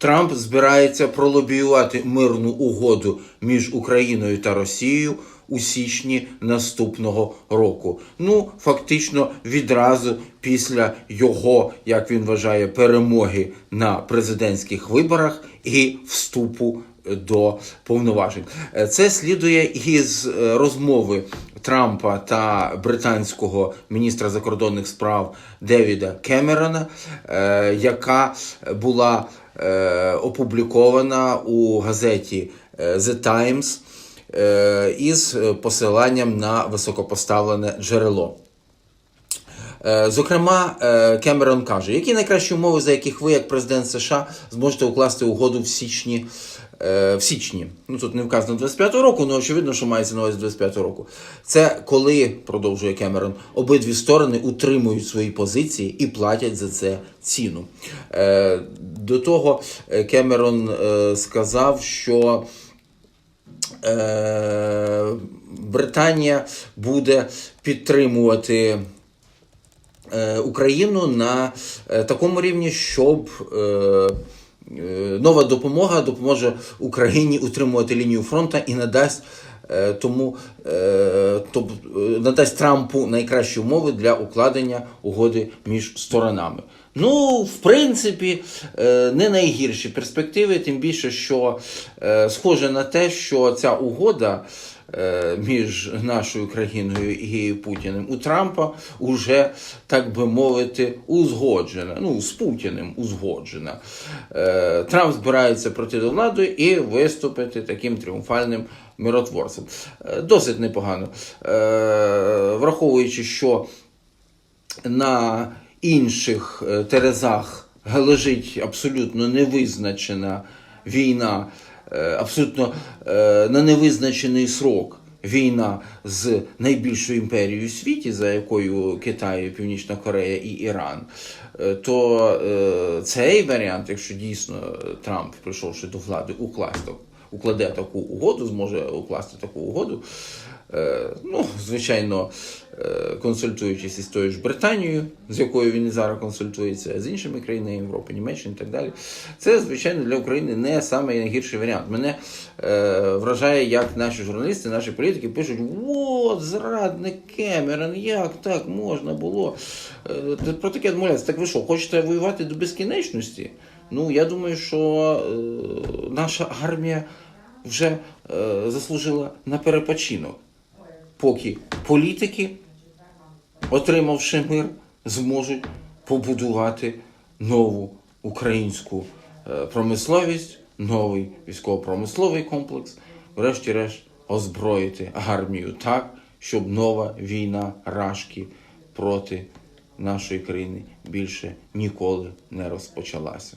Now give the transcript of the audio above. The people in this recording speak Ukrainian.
Трамп збирається пролобіювати мирну угоду між Україною та Росією у січні наступного року. Ну, фактично, відразу після його, як він вважає, перемоги на президентських виборах і вступу до повноважень. Е, Це слідує із е, розмови Трампа та британського міністра закордонних справ Девіда Кемерона, е, яка була е, опублікована у газеті е, The Times е, із посиланням на високопоставлене джерело. Е, Зокрема, е, Кемерон каже, які найкращі умови, за яких ви, як президент США, зможете укласти угоду в січні. е, В січні, ну тут не вказано 25-го року, але очевидно, що мається на увазі 25-го року. Це коли, продовжує Кемерон, обидві сторони утримують свої позиції і платять за це ціну. До того Кемерон сказав, що Британія буде підтримувати Україну на е, такому рівні, щоб е, е, нова допомога допоможе Україні утримувати лінію фронту і надасть. е, Тому е, тоб- е, надасть Трампу найкращі умови для укладення угоди між сторонами. Ну, в принципі, е, не найгірші перспективи, тим більше, що е, схоже на те, що ця угода е, між нашою країною і Путіним у Трампа уже, так би мовити, узгоджена. Ну, з Путіним узгоджена. Трамп збирається пройти до влади і виступити таким тріумфальним миротворцем. Досить непогано. Враховуючи, що на інших е, терезах лежить абсолютно невизначена війна, е, абсолютно е, на невизначений срок війна з найбільшою імперією у світі, за якою Китай, Північна Корея і Іран, то цей варіант, якщо дійсно Трамп, прийшовши до влади, укласти, укладе таку угоду, зможе укласти таку угоду. Е, Ну, звичайно, е, консультуючись із тою ж Британією, з якою він зараз консультується, з іншими країнами Європи, Німеччини і так далі. Це, звичайно, для України не самий найгірший варіант. Мене е, вражає, як наші журналісти, наші політики пишуть: от, зрадник Кемерон, як так можна було про таке відмовлятися. Так ви що, хочете воювати до безкінечності? Ну, я думаю, що наша армія вже заслужила на перепочинок поки політики, отримавши мир, зможуть побудувати нову українську е, промисловість, новий військово-промисловий комплекс, врешті-решт озброїти армію так, щоб нова війна рашки проти нашої країни більше ніколи не розпочалася.